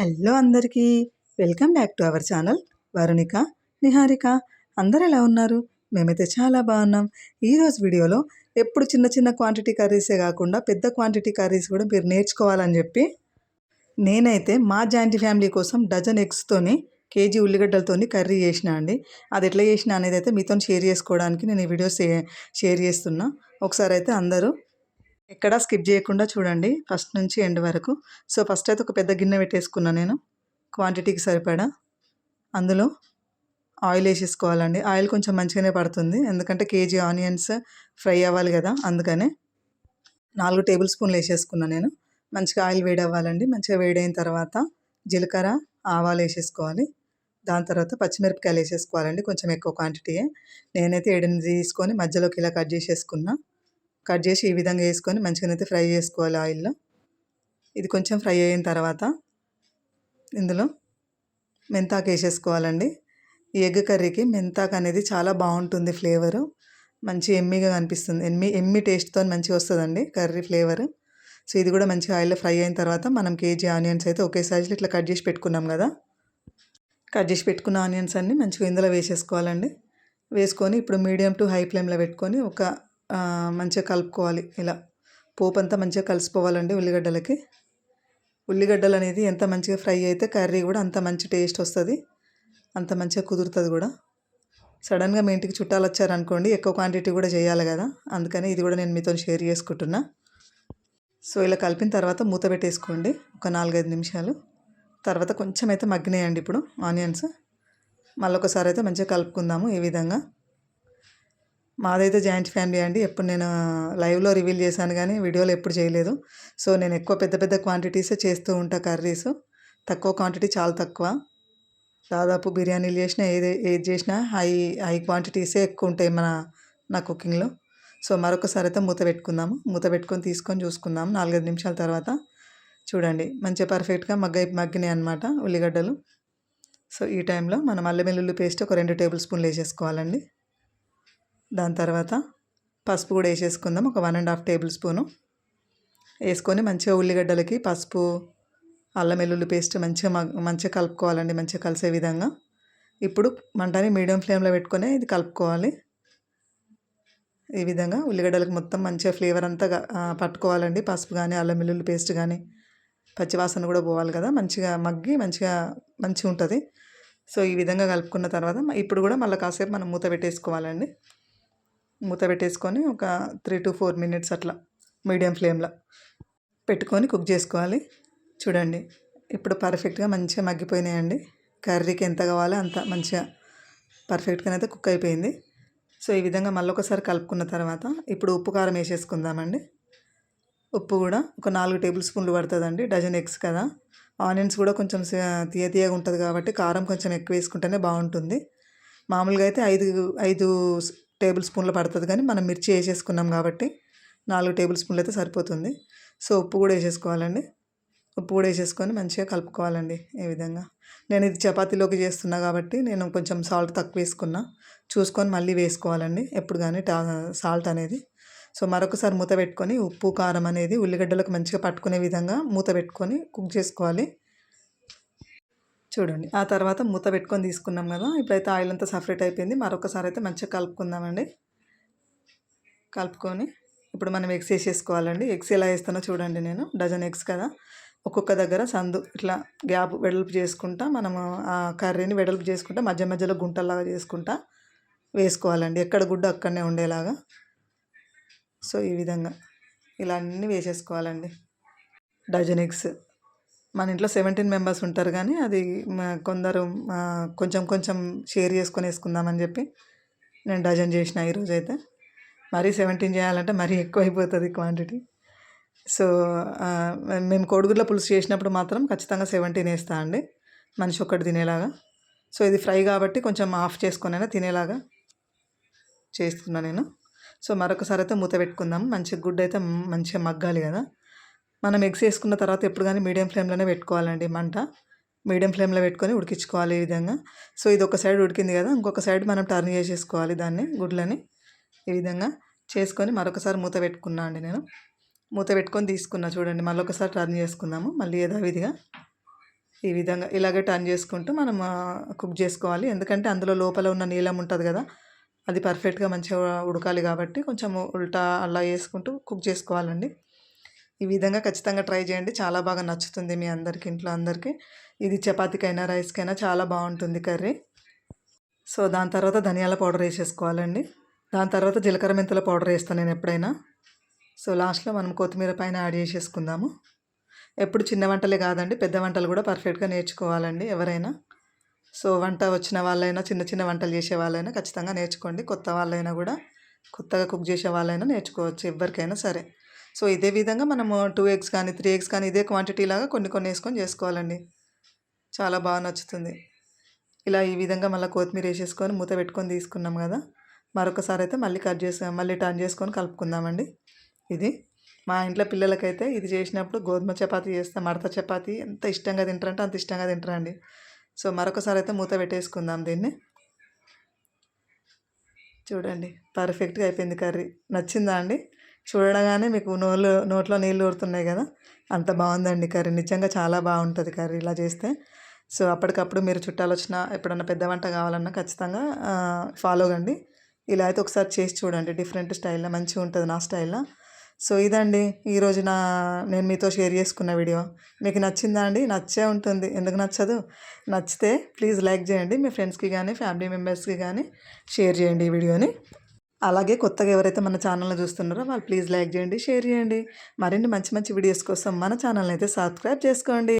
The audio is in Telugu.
హలో అందరికీ. Welcome back to our channel. Varunika Niharika. అందరు ఎలా ఉన్నారు? మేమైతే చాలా బాగున్నాం. ఈరోజు వీడియోలో ఎప్పుడు చిన్న చిన్న క్వాంటిటీ కర్రీసే కాకుండా పెద్ద క్వాంటిటీ కర్రీస్ కూడా మీరు నేర్చుకోవాలని చెప్పి నేనైతే మా జాయింట్ ఫ్యామిలీ కోసం డజన్ ఎగ్స్తోని కేజీ ఉల్లిగడ్డలతోని కర్రీ చేసిన అండి. అది ఎట్లా చేసిన అనేది అయితే మీతో షేర్ చేసుకోవడానికి నేను ఈ వీడియోస్ షేర్ చేస్తున్నా. ఒకసారి అయితే అందరూ ఎక్కడా స్కిప్ చేయకుండా చూడండి ఫస్ట్ నుంచి ఎండ్ వరకు. సో ఫస్ట్ అయితే ఒక పెద్ద గిన్నె పెట్టేసుకున్నా నేను. క్వాంటిటీకి సరిపడా. అందులో ఆయిల్ వేసేసుకోవాలండి. ఆయిల్ కొంచెం మంచిగానే పడుతుంది. ఎందుకంటే కేజీ ఆనియన్స్ ఫ్రై అవ్వాలి కదా అందుకనే నాలుగు టేబుల్ స్పూన్లు వేసేసుకున్నా నేను. మంచిగా ఆయిల్ వేడి అవ్వాలండి మంచిగా వేడైన తర్వాత జీలకర్ర ఆవాలు వేసేసుకోవాలి. దాని తర్వాత పచ్చిమిరపకాయలు వేసేసుకోవాలండి కొంచెం ఎక్కువ క్వాంటిటీయే నేనైతే ఏడెనిమిది తీసుకొని మధ్యలోకి ఇలా కట్ చేసేసుకున్నా. కట్ చేసి ఈ విధంగా వేసుకొని మంచిగానైతే ఫ్రై చేసుకోవాలి ఆయిల్లో. ఇది కొంచెం ఫ్రై అయిన తర్వాత ఇందులో మెంతాకు వేసేసుకోవాలండి. ఈ ఎగ్ కర్రీకి మెంతాకు అనేది చాలా బాగుంటుంది ఫ్లేవరు. మంచి ఎమ్మిగా కనిపిస్తుంది. ఎమ్మి ఎమ్మి టేస్ట్తో మంచిగా వస్తుందండి కర్రీ ఫ్లేవర్. సో ఇది కూడా మంచిగా ఆయిల్లో ఫ్రై అయిన తర్వాత మనం కేజీ ఆనియన్స్ అయితే ఒకే సైజులో ఇట్లా కట్ చేసి పెట్టుకున్నాం కదా. కట్ చేసి పెట్టుకున్న ఆనియన్స్ అన్నీ మంచిగా ఇందులో వేసేసుకోవాలండి. వేసుకొని ఇప్పుడు మీడియం టు హై ఫ్లేమ్లో పెట్టుకొని ఒక మంచిగా కలుపుకోవాలి. ఇలా పోపు అంతా మంచిగా కలిసిపోవాలండి ఉల్లిగడ్డలకి. ఉల్లిగడ్డలు అనేది ఎంత మంచిగా ఫ్రై అయితే కర్రీ కూడా అంత మంచి టేస్ట్ వస్తుంది. అంత మంచిగా కుదురుతుంది కూడా. సడన్గా మీ ఇంటికి చుట్టాలు వచ్చారనుకోండి ఎక్కువ క్వాంటిటీ కూడా చేయాలి కదా. అందుకని ఇది కూడా నేను మీతో షేర్ చేసుకుంటున్నా. సో ఇలా కలిపిన తర్వాత మూత పెట్టేసుకోండి. ఒక నాలుగైదు నిమిషాలు. తర్వాత కొంచెం అయితే మగ్గినాయండి ఇప్పుడు ఆనియన్స్ మళ్ళీ ఒకసారి అయితే మంచిగా కలుపుకుందాము ఈ విధంగా. మాదైతే జాయింట్ ఫ్యామిలీ అండి. ఎప్పుడు నేను లైవ్లో రివీల్ చేశాను కానీ వీడియోలో ఎప్పుడు చేయలేదు. సో నేను ఎక్కువ పెద్ద పెద్ద క్వాంటిటీసే చేస్తూ ఉంటా కర్రీస్. తక్కువ క్వాంటిటీ చాలా తక్కువ. దాదాపు బిర్యానీలు చేసినా ఏది ఏది చేసినా హై హై క్వాంటిటీసే ఎక్కువ ఉంటాయి మన నా కుకింగ్లో. సో మరొకసారి అయితే మూత పెట్టుకుందాము. మూత పెట్టుకొని తీసుకొని చూసుకుందాము నాలుగైదు నిమిషాల తర్వాత చూడండి. మంచిగా పర్ఫెక్ట్గా మగ్గ మగ్గినాయి అనమాట ఉల్లిగడ్డలు. సో ఈ టైంలో మనం అల్లం వెల్లుల్లి పేస్ట్ ఒక రెండు టేబుల్ స్పూన్లు వేసేసుకోవాలండి. దాని తర్వాత పసుపు కూడా వేసేసుకుందాం. ఒక one and half tablespoon వేసుకొని మంచిగా ఉల్లిగడ్డలకి పసుపు అల్లం వెల్లుల్లి పేస్ట్ మంచిగా మంచిగా కలుపుకోవాలండి మంచిగా కలిసే విధంగా. ఇప్పుడు మంటని మీడియం ఫ్లేమ్లో పెట్టుకొని ఇది కలుపుకోవాలి. ఈ విధంగా ఉల్లిగడ్డలకు మొత్తం మంచిగా ఫ్లేవర్ అంతా పట్టుకోవాలండి. పసుపు కానీ అల్లం వెల్లుల్లి పేస్ట్ కానీ పచ్చివాసన కూడా పోవాలి కదా. మంచిగా మగ్గి మంచిగా మంచిగా ఉంటుంది సో ఈ విధంగా కలుపుకున్న తర్వాత ఇప్పుడు కూడా మళ్ళీ కాసేపు మనం మూత పెట్టేసుకోవాలండి. మూత పెట్టేసుకొని ఒక త్రీ టు ఫోర్ మినిట్స్ అట్లా మీడియం ఫ్లేమ్లో పెట్టుకొని కుక్ చేసుకోవాలి. చూడండి ఇప్పుడు పర్ఫెక్ట్గా మంచిగా మగ్గిపోయినాయండి. కర్రీకి ఎంత కావాలో అంత మంచిగా పర్ఫెక్ట్గా అయితే కుక్ అయిపోయింది. సో ఈ విధంగా మళ్ళీ ఒకసారి కలుపుకున్న తర్వాత ఇప్పుడు ఉప్పు కారం వేసేసుకుందామండి. ఉప్పు కూడా ఒక నాలుగు టేబుల్ స్పూన్లు పడుతుందండి. డజన్ ఎగ్స్ కదా. ఆనియన్స్ కూడా కొంచెం తీయ తీయగా ఉంటుంది కాబట్టి కారం కొంచెం ఎక్కువ వేసుకుంటేనే బాగుంటుంది. మామూలుగా అయితే ఐదు ఐదు టేబుల్ స్పూన్లు పడుతుంది కానీ మనం మిర్చి వేసేసుకున్నాం కాబట్టి నాలుగు టేబుల్ స్పూన్లు అయితే సరిపోతుంది. సో ఉప్పు కూడా వేసేసుకోవాలండి. ఉప్పు కూడా వేసేసుకొని మంచిగా కలుపుకోవాలండి ఈ విధంగా. నేను ఇది చపాతీలోకి చేస్తున్నా కాబట్టి నేను కొంచెం సాల్ట్ తక్కువ వేసుకున్నా. చూసుకొని మళ్ళీ వేసుకోవాలండి. ఎప్పుడు కానీ టా సాల్ట్ అనేది. సో మరొకసారి మూత పెట్టుకొని ఉప్పు కారం అనేది ఉల్లిగడ్డలకు మంచిగా పట్టుకునే విధంగా మూత పెట్టుకొని కుక్ చేసుకోవాలి. చూడండి. ఆ తర్వాత మూత పెట్టుకొని తీసుకున్నాం కదా ఇప్పుడైతే ఆయిల్ అంతా సపరేట్ అయిపోయింది. మరొకసారి అయితే మంచిగా కలుపుకుందామండి. కలుపుకొని ఇప్పుడు మనం ఎగ్స్ వేసేసుకోవాలండి. ఎగ్స్ ఎలా వేస్తానో చూడండి నేను. డజన్ ఎగ్స్ కదా. ఒక్కొక్క దగ్గర సందు ఇట్లా గ్యాప్ వెడల్పు చేసుకుంటా మనము ఆ కర్రీని వెడల్పు చేసుకుంటా మధ్య మధ్యలో గుంటల్లాగా చేసుకుంటా వేసుకోవాలండి. ఎక్కడ గుడ్డ అక్కడనే ఉండేలాగా. సో ఈ విధంగా ఇలా అన్నీ వేసేసుకోవాలండి. Dozen eggs. మన ఇంట్లో సెవెంటీన్ మెంబర్స్ ఉంటారు కానీ అది కొందరు కొంచెం కొంచెం షేర్ చేసుకొని వేసుకుందామని చెప్పి నేను డజన్ చేసిన ఈరోజు అయితే. మరీ సెవెంటీన్ చేయాలంటే మరీ ఎక్కువ అయిపోతుంది క్వాంటిటీ సో మేము కోడిగుడ్ల పులుసు చేసినప్పుడు మాత్రం ఖచ్చితంగా సెవెంటీన్ వేస్తా అండి. మనిషి ఒక్కటి తినేలాగా. సో ఇది ఫ్రై కాబట్టి కొంచెం ఆఫ్ చేసుకొని తినేలాగా చేస్తున్నా నేను. సో మరొకసారి అయితే మూత పెట్టుకుందాం. మంచిగా గుడ్డ అయితే మంచిగా మగ్గాలి కదా. మనం ఎగ్స్ వేసుకున్న తర్వాత ఎప్పుడు కానీ మీడియం ఫ్లేమ్లోనే పెట్టుకోవాలండి మంట. మీడియం ఫ్లేమ్లో పెట్టుకొని ఉడికించుకోవాలి ఈ విధంగా. సో ఇది ఒక సైడ్ ఉడికింది కదా ఇంకొక సైడ్ మనం టర్న్ చేసేసుకోవాలి దాన్ని గుడ్లని ఈ విధంగా. చేసుకొని మరొకసారి మూత పెట్టుకున్నా అండి నేను. మూత పెట్టుకొని తీసుకున్నా చూడండి మళ్ళీ ఒకసారి టర్న్ చేసుకుందాము. మళ్ళీ యథావిధిగా ఈ విధంగా ఇలాగే టర్న్ చేసుకుంటూ మనం కుక్ చేసుకోవాలి. ఎందుకంటే అందులో లోపల ఉన్న నీలం ఉంటుంది కదా అది పర్ఫెక్ట్గా మంచిగా ఉడకాలి కాబట్టి కొంచెం ఉల్టా అలా వేసుకుంటూ కుక్ చేసుకోవాలండి. ఈ విధంగా ఖచ్చితంగా ట్రై చేయండి. చాలా బాగా నచ్చుతుంది మీ అందరికి ఇంట్లో అందరికీ. ఇది చపాతీకైనా రైస్కైనా చాలా బాగుంటుంది కర్రీ. సో దాని తర్వాత ధనియాల పౌడర్ వేసేసుకోవాలండి. దాని తర్వాత జీలకర్ర మెంతుల పౌడర్ వేస్తాను నేను ఎప్పుడైనా. సో లాస్ట్లో మనం కొత్తిమీర పైన యాడ్ చేసేసుకుందాము. ఎప్పుడు చిన్న వంటలే కాదండి పెద్ద వంటలు కూడా పర్ఫెక్ట్గా నేర్చుకోవాలండి ఎవరైనా. సో వంట వచ్చిన వాళ్ళైనా చిన్న చిన్న వంటలు చేసే వాళ్ళైనా ఖచ్చితంగా నేర్చుకోండి. కొత్త వాళ్ళైనా కూడా కొత్తగా కుక్ చేసే వాళ్ళైనా నేర్చుకోవచ్చు ఎవరికైనా సరే. సో ఇదే విధంగా మనము టూ ఎగ్స్ కానీ త్రీ ఎగ్స్ కానీ ఇదే క్వాంటిటీ లాగా కొన్ని కొన్ని వేసుకొని చేసుకోవాలండి. చాలా బాగా నచ్చుతుంది. ఇలా ఈ విధంగా మళ్ళీ కొత్తిమీర వేసేసుకొని మూత పెట్టుకొని తీసుకున్నాం కదా మరొకసారి అయితే మళ్ళీ కట్ చేసి మళ్ళీ టర్న్ చేసుకొని కలుపుకుందామండి. ఇది మా ఇంట్లో పిల్లలకైతే ఇది చేసినప్పుడు గోధుమ చపాతీ చేస్తే మడత చపాతీ ఎంత ఇష్టంగా తింటారంటే అంత ఇష్టంగా తింటారండి. సో మరొకసారి అయితే మూత పెట్టేసుకుందాం దీన్ని. చూడండి పర్ఫెక్ట్గా అయిపోయింది కర్రీ. నచ్చిందా అండి? చూడగానే మీకు నోళ్ళు నోట్లో నీళ్ళు ఊరుతున్నాయి కదా? అంత బాగుందండి కర్రీ. నిజంగా చాలా బాగుంటుంది కర్రీ ఇలా చేస్తే. సో అప్పటికప్పుడు మీరు చుట్టాలు వచ్చినా ఎప్పుడన్నా పెద్ద వంట కావాలన్నా ఖచ్చితంగా ఫాలో కండి. ఇలా అయితే ఒకసారి చేసి చూడండి. డిఫరెంట్ స్టైల్లో మంచిగా ఉంటుంది నా స్టైల్లో. సో ఇదండి ఈరోజు నా నేను మీతో షేర్ చేసుకున్న వీడియో. మీకు నచ్చిందా అండి? నచ్చే ఉంటుంది. ఎందుకు నచ్చదు? నచ్చితే ప్లీజ్ లైక్ చేయండి. మీ ఫ్రెండ్స్కి కానీ ఫ్యామిలీ మెంబర్స్కి కానీ షేర్ చేయండి ఈ వీడియోని. అలాగే కొత్తగా ఎవరైతే మన ఛానల్ని చూస్తున్నారో వాళ్ళు ప్లీజ్ లైక్ చేయండి షేర్ చేయండి. మరిన్ని మంచి మంచి వీడియోస్ కోసం మన ఛానల్ని అయితే సబ్స్క్రైబ్ చేసుకోండి.